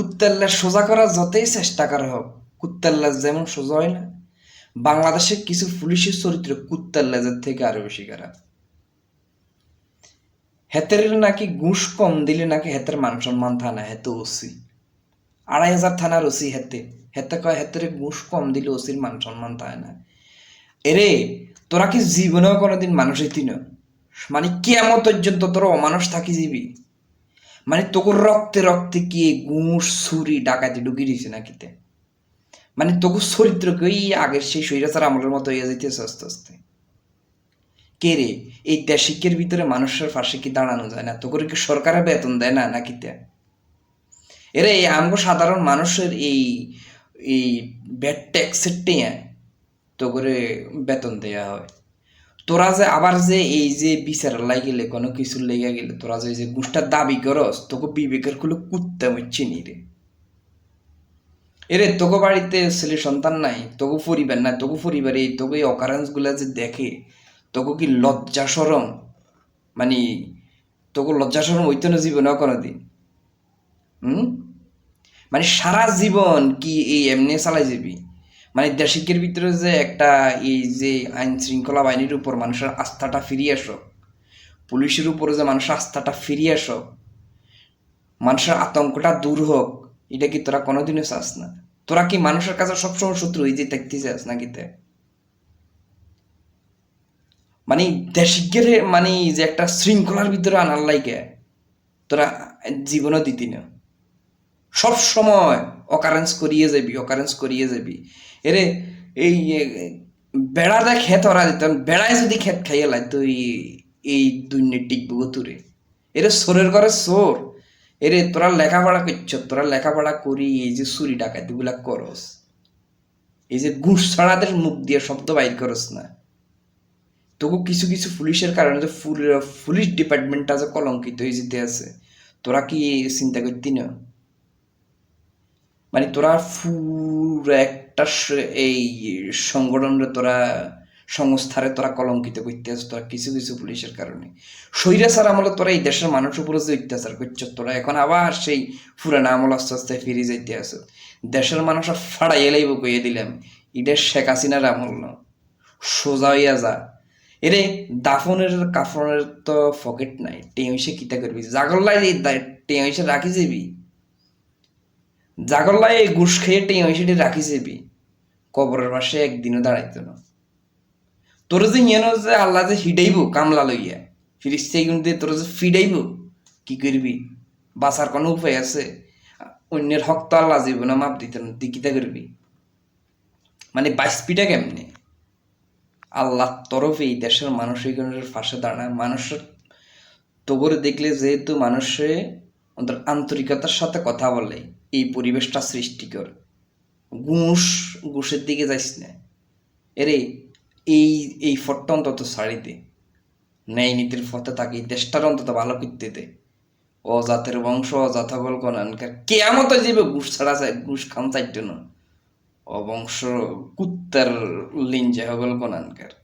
কুত্তাল্লা সোজা করার যতই চেষ্টা করা হোক, কুত্তাল্লা যেমন সোজা হয় না, বাংলাদেশের কিছু পুলিশের চরিত্র কুত্তাল্লাজের থেকে আরও বেশি খারাপ। হেতের নাকি ঘুষ কম দিলে নাকি হেতের মান সম্মান থানা, হেতে ওসি। আড়াই হাজার থানার ওসি হেতে হেতে কয় হেতের ঘুষ কম দিলে ওসির মান সম্মান থাকে না। এরে, তোরা কি জীবনেও কোনোদিন মানুষ হইতি মানে কেমন পর্যন্ত তোরা অমানুষ থাকি যাবি? মানে তোকে রক্তে রক্তে কি গুঁড়, ছুরি, ডাকাতি ঢুকি দিছে নাকিতে মানে তোকে চরিত্রকে ওই আগের সেই স্বৈরাচার আমলের মতো হয়ে যাইতেছে আস্তে আস্তে? কে রে? এই দেশিকের ভিতরে মানুষের পাশে কি দাঁড়ানো যায় না? তোকে কি সরকারের বেতন দেয় না নাকিতে এরে, এই আমগো সাধারণ মানুষের এই এই ব্যাট ট্যাক্সের টেয়া তো করে বেতন দেয়া হয়। তোরা যে আবার যে এই যে বিচার লাই গেলে কোনো কিছু লেগে গেলে তোরা যে এই গুষ্টার দাবি করস, তোকে বিবেকের কুলো কুত্তে হচ্ছে নি রে। এরে, তোকে বাড়িতে ছেলে সন্তান নাই, তোকে পরিবার নাই, তোকে পরিবারে তোকে এই অকারেন্সগুলা যে দেখে, তোকে কি লজ্জা সরম? মানে তোকে লজ্জা সরম হইতো না জীবনে কোনোদিন? হুম? মানে সারা জীবন কি এই এমনি চালাই যাবি? মানে দেশিকের ভিতরে যে একটা এই যে আইন শৃঙ্খলা বাহিনীর উপর মানুষের আস্থাটা ফিরিয়ে আসো পুলিশের উপরে যে মানুষের আস্থাটা ফিরিয়ে আসো মানুষের আতঙ্কটা দূর হোক, এটা কি তোরা কোনোদিনও চাস না? তোরা কি মানুষের কাছে সবসময় শত্রু? এই যে দেখতে চাস নাকি তে? মানে দেশিকের মানে যে একটা শৃঙ্খলার ভিতরে আনার লাইকে তোরা জীবনও দিতি না। সব সময় অকারেন্স করিয়ে যাবি অকারেন্স করিয়ে যাবি। এরে, এই বেড়া দেখ খেত ওরা দিতাম বেড়ায় যদি খেত খাইয়ে লাই, তো এই- এই দুর্নীতি টিকবো তুরে। এরে, সোরের ঘরে সোর। এরে, তোরা লেখাপড়া করছ, তোরা লেখাপড়া করি, এই যে চুরি ডাকাতি গুলা করস। এই যে ঘুষ ছাড়াদের মুখ দিয়ে শব্দ বাইর করস না। তবু কিছু কিছু পুলিশের কারণে যে পুলিশ ডিপার্টমেন্টটা যে কলঙ্কিত হয়ে যেতে আছে। তোরা কি চিন্তা করতি না? মানে তোরা পুরো একটা এই সংগঠনরে তোরা, সংস্থারে তোরা কলঙ্কিত করতে আস তোরা কিছু কিছু পুলিশের কারণে। স্বৈরাচার আমলে তোরা এই দেশের মানুষের উপরে যে অত্যাচার করছ, তোরা এখন আবার সেই পুরানা আমল আস্তে আস্তে ফিরে যাইতে আস দেশের মানুষ ফাড়াই এলাইব কইয়ে দিলাম এটা শেখ হাসিনার আমল না সোজা হইয়া যা। এরে দাফনের কাফনের তো পকেট নাই টেঁসে কিতা করবি? জাগল্লাই টেঁসে রাখি যাবি? জাগল্লাই এই ঘুষ খেয়ে টেঁসে রাখি যাবি। কবরের পাশে একদিনও দাঁড়াইতো না। তোর যে ইয়েন যে আল্লাহ যে হিডাইব কামলা লইয়া, ফিরিস্তে কিন্তু তোর যে ফিডাইব, কি করবি? বাঁচার কোনো উপায় আছে? অন্যের হক তো আল্লাহ যাইব না, মাপ দিতে না, তুই কিতা করবি? মানে বাইসপিটা কেমনে? আল্লাহ তরফে এই দেশের মানুষ এইগুলোর পাশে দাঁড়ায়। মানুষের তবরে দেখলে যেহেতু মানুষে আন্তরিকতার সাথে কথা বলে, এই পরিবেশটা সৃষ্টি করে ঘুষ ঘুষের দিকে যাইস না। এরে, এই এই ফটটা অন্তত দে। ন্যায় নীতির ফতে থাকি দেশটার অন্তত ভালো করতে দে। অজাতের বংশ, অজাত হল কোনানকার কেয়ামত যাবে ঘুষ ছাড়া যায় ঘুষ খান চাইতো না। অবংশ কুত্তার লিঞ্জা হগল কোনানকার